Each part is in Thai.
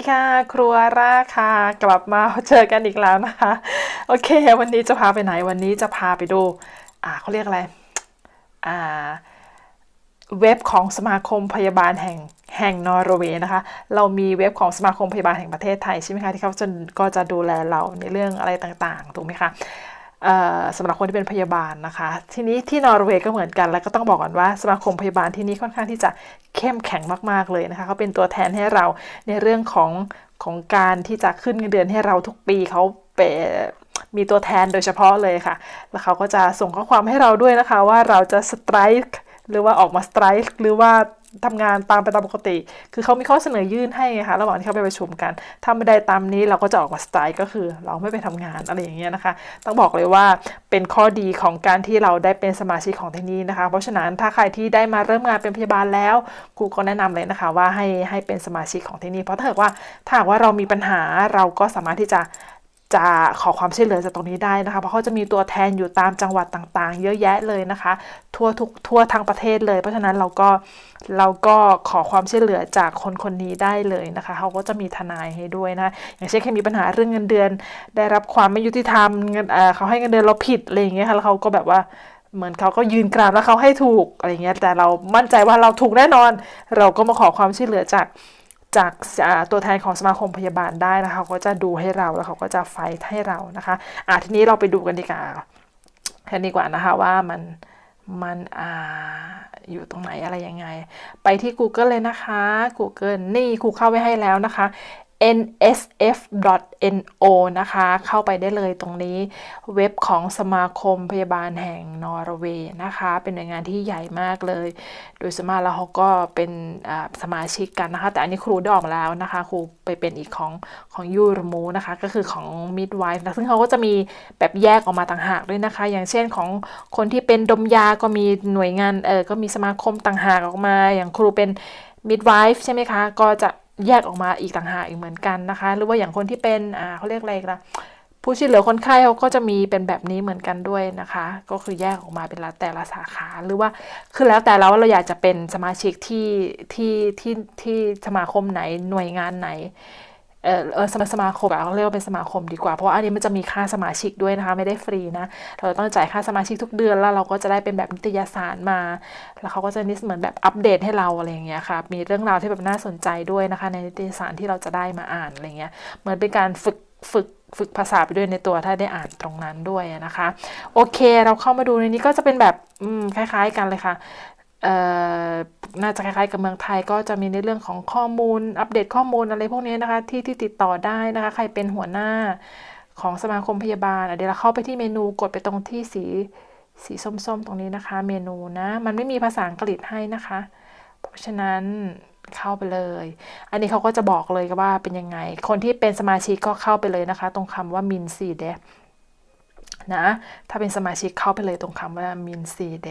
ดีค่ะ ครัวราค่ะกลับมาเจอกันอีกแล้วนะคะ โอเค วันนี้จะพาไปไหนวันนี้จะพาไปดู อ่าเขาเรียกอะไรอ่าเว็บของสมาคมพยาบาลแห่งแห่งนอร์เวย์นะคะ เรามีเว็บของสมาคมพยาบาลแห่งประเทศไทยใช่ไหมคะที่เขาจะก็จะดูแลเราในเรื่องอะไรต่างๆถูกไหมคะ สำหรับคนที่เป็นพยาบาลนะคะ ทีนี้ที่นอร์เวย์ก็เหมือนกัน แล้วก็ต้องบอกก่อนว่าสมาคมพยาบาลที่นี่ค่อนข้างที่จะเข้มแข็งมาก ๆ เลยนะคะเขาเป็นตัวแทนให้เราในเรื่องของของการที่จะขึ้นเงินเดือนให้เราทุกปีเขาเปมีตัวแทนโดยเฉพาะเลยค่ะ แล้วเขาก็จะส่งข้อความให้เราด้วยนะคะว่าเราจะสไตร์หรือว่าออกมาสไตร์หรือว่า ทำงานตามไปตามปกติ คือเขามีข้อเสนอยื่นให้ไงคะระหว่างที่เขาไปประชุมกัน ถ้าไม่ได้ตามนี้เราก็จะออกมาสไตร์ก็คือ เราไม่ไปทำงานอะไรอย่างเงี้ยนะคะ ต้องบอกเลยว่าเป็นข้อดีของการที่เราได้เป็นสมาชิกของที่นี่นะคะ เพราะฉะนั้นถ้าใครที่ได้มาเริ่มงานเป็นพยาบาลแล้วครูก็แนะนำเลยนะคะ ว่าให้ให้เป็นสมาชิกของที่นี่ เพราะถ้าเกิดว่าถ้าว่าเรามีปัญหาเราก็สามารถที่จะ จะขอความช่วยเหลือจากตรงนี้ได้นะคะ เพราะเขาจะมีตัวแทนอยู่ตามจังหวัดต่างๆ เยอะแยะเลยนะคะ ทั่วทุกทั่วทั้งประเทศเลย เพราะฉะนั้นเราก็เราก็ขอความช่วยเหลือจากคนคนนี้ได้เลยนะคะ เขาก็จะมีทนายให้ด้วยนะ อย่างเช่นแค่มีปัญหาเรื่องเงินเดือน ได้รับความไม่ยุติธรรมเงินเขาให้เงินเดือนเราผิดอะไรอย่างเงี้ยค่ะแล้วเขาก็แบบว่าเหมือนเขาก็ยืนกรานว่าเขาให้ถูกอะไรเงี้ยแต่เรามั่นใจว่าเราถูกแน่นอน เราก็มาขอความช่วยเหลือจาก จากตัวแทนของสมาคมพยาบาลได้นะคะเขาก็จะดูให้เราแล้วเขาก็จะไฟให้เรานะคะอะทีนี้เราไปดูกันดีกว่ากันดีกว่านะคะว่ามันมันอ่าอยู่ตรงไหนอะไรยังไง ไปที่ Google เลยนะคะ Google นี่ครูเข้าไว้ให้แล้วนะคะ nsf.no นะคะ เข้าไปได้เลยตรงนี้เว็บของสมาคมพยาบาลแห่งนอร์เวย์นะคะ เป็นหน่วยงานที่ใหญ่มากเลย โดยสมาแล้วเขาก็เป็นสมาชิกกันนะคะ แต่อันนี้ครูได้ออกแล้วนะคะ ครูไปเป็นอีกของของยูรมูนะคะ ก็คือของ midwife นะซึ่งเขาก็จะมีแบบแยกออกมาต่างหากด้วยนะคะ อย่างเช่นของคนที่เป็นดมยาก็มีหน่วยงานเออก็มีสมาคมต่างหากออกมา อย่างครูเป็น midwife ใช่ไหมคะ ก็จะ แยกออกมาอีกต่างหากอีกเหมือนกันนะคะ หรือว่าอย่างคนที่เป็นอ่าเขาเรียกอะไรกันผู้ช่วยเหลือคนไข้เขาก็จะมีเป็นแบบนี้เหมือนกันด้วยนะคะ ก็คือแยกออกมาเป็นละแต่ละสาขาหรือว่าคือแล้วแต่เราว่าเราอยากจะเป็นสมาชิกที่ที่ที่ที่สมาคมไหนหน่วยงานไหน เออสมาสมาคมอะเขาเรียกว่าเป็นสมาคมดีกว่า เพราะอันนี้มันจะมีค่าสมาชิกด้วยนะคะ ไม่ได้ฟรีนะ เราต้องจ่ายค่าสมาชิกทุกเดือนแล้วเราก็จะได้เป็นแบบนิตยสารมา แล้วเขาก็จะนิสเหมือนแบบอัปเดตให้เราอะไรอย่างเงี้ยค่ะ มีเรื่องราวที่แบบน่าสนใจด้วยนะคะ ในนิตยสารที่เราจะได้มาอ่านอะไรเงี้ย เหมือนเป็นการฝึกฝึกฝึกภาษาไปด้วยในตัวถ้าได้อ่านตรงนั้นด้วยนะคะ โอเค เราเข้ามาดูในนี้ก็จะเป็นแบบคล้าย ๆ กันเลยค่ะ น่าจะคล้ายๆกับเมืองไทยก็จะมีในเรื่องของข้อมูล อัปเดตข้อมูลอะไรพวกนี้นะคะที่ที่ติดต่อได้นะคะใครเป็นหัวหน้าของสมาคมพยาบาลเดี๋ยวเราเข้าไปที่เมนูกดไปตรงที่สีสีส้มๆ ตรงนี้นะคะ เมนูนะ มันไม่มีภาษาอังกฤษให้นะคะ เพราะฉะนั้นเข้าไปเลย อันนี้เขาก็จะบอกเลยว่าเป็นยังไง คนที่เป็นสมาชิกก็เข้าไปเลยนะคะ ตรงคำว่ามินซีเด นะ ถ้าเป็นสมาชิกเข้าไปเลยตรงคำว่ามินซีเด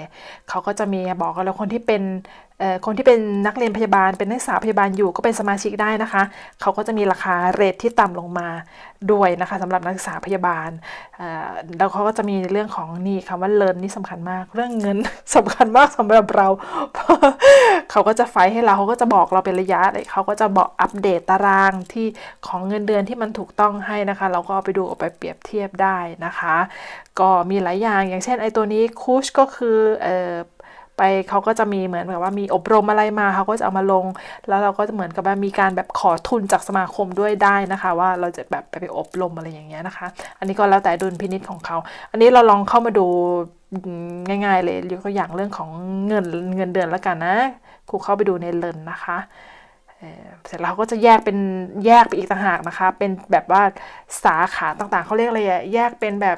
เขาก็จะมีบอกกันแล้วคนที่เป็น คนที่เป็นนักเรียนพยาบาลเป็นนักศึกษาพยาบาลอยู่ก็เป็นสมาชิกได้นะคะ เขาก็จะมีราคาเรทที่ต่ำลงมาด้วยนะคะสำหรับนักศึกษาพยาบาลแล้วเขาก็จะมีเรื่องของนี่คำว่าเลินนี่สำคัญมาก เรื่องเงินสำคัญมากสำหรับเรา เขาก็จะไฟให้เราเขาก็จะบอกเราเป็นระยะเลยเขาก็จะบอกอัปเดตตารางที่ของเงินเดือนที่มันถูกต้องให้นะคะ เราก็ไปดูเอาไปเปรียบเทียบได้นะคะ ก็มีหลายอย่างอย่างเช่นไอ้ตัวนี้คูชก็คืออ ไปเขาก็จะมีเหมือนแบบว่ามีอบรมอะไรมาเขาก็จะเอามาลง แล้วเราก็เหมือนกับว่ามีการแบบขอทุนจากสมาคมด้วยได้นะคะ ว่าเราจะแบบไปไปอบรมอะไรอย่างเงี้ยนะคะ อันนี้ก็แล้วแต่ดุลพินิจของเขา อันนี้เราลองเข้ามาดูง่าย ๆ เลยยกตัวอย่างเรื่องของเงินเงินเดือนแล้วกันนะครูเข้าไปดูในเลนนะคะเสร็จแล้วก็จะแยกเป็นแยกไปอีกต่างหากนะคะ เป็นแบบว่าสาขาต่างๆเขาเรียกอะไรแยกเป็นแบบ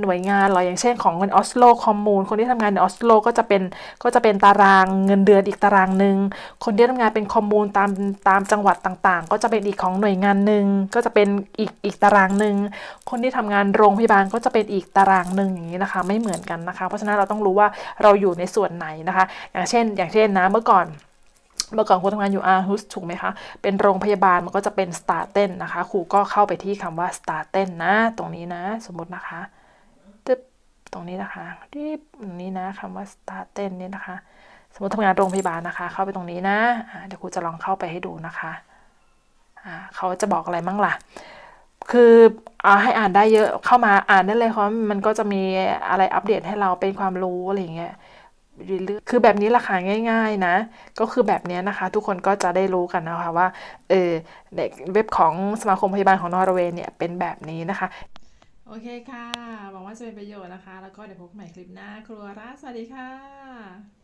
หน่วยงานหรออย่างเช่นของเงินออสโลคอมมูนคนที่ทำงานในออสโลก็จะเป็นก็จะเป็นตารางเงินเดือนอีกตารางหนึ่งคนที่ทำงานเป็นคอมมูนตามตามจังหวัดต่างๆ ก็จะเป็นอีกของหน่วยงานหนึ่งก็จะเป็นอีกอีกตารางหนึ่งคนที่ทำงานโรงพยาบาลก็จะเป็นอีกตารางหนึ่งอย่างนี้นะคะ ไม่เหมือนกันนะคะ เพราะฉะนั้นเราต้องรู้ว่าเราอยู่ในส่วนไหนนะคะ อย่างเช่น อย่างเช่นนะเมื่อก่อนเมื่อก่อนครูทำงานอยู่อาร์ฮุสถูกไหมคะ เป็นโรงพยาบาลมันก็จะเป็นสตาร์เต้นนะคะ ครูก็เข้าไปที่คำว่าสตาร์เต้นนะ ตรงนี้นะ สมมตินะคะ ตรงนี้นะคะที่ตรงนี้นะคำว่า start เต้นนี่นะคะ สมมติทำงานโรงพยาบาลนะคะ เข้าไปตรงนี้นะเดี๋ยวครูจะลองเข้าไปให้ดูนะคะเขาเขาจะบอกอะไรมั่งล่ะ คือเอาให้อ่านได้เยอะเข้ามาอ่านได้เลยเพราะมันก็จะมีอะไรอัปเดตให้เราเป็นความรู้อะไรอย่างเงี้ยเรื่อยๆคือแบบนี้ราคาง่าย ๆนะ ก็คือแบบนี้นะคะ ทุกคนก็จะได้รู้กันนะคะว่าเออเว็บของสมาคมพยาบาลของนอร์เวย์เนี่ยเป็นแบบนี้นะคะ โอเคค่ะ หวังว่าจะเป็นประโยชน์นะคะ แล้วก็เดี๋ยวพบกันใหม่คลิปหน้า ครัวรัสสวัสดีค่ะ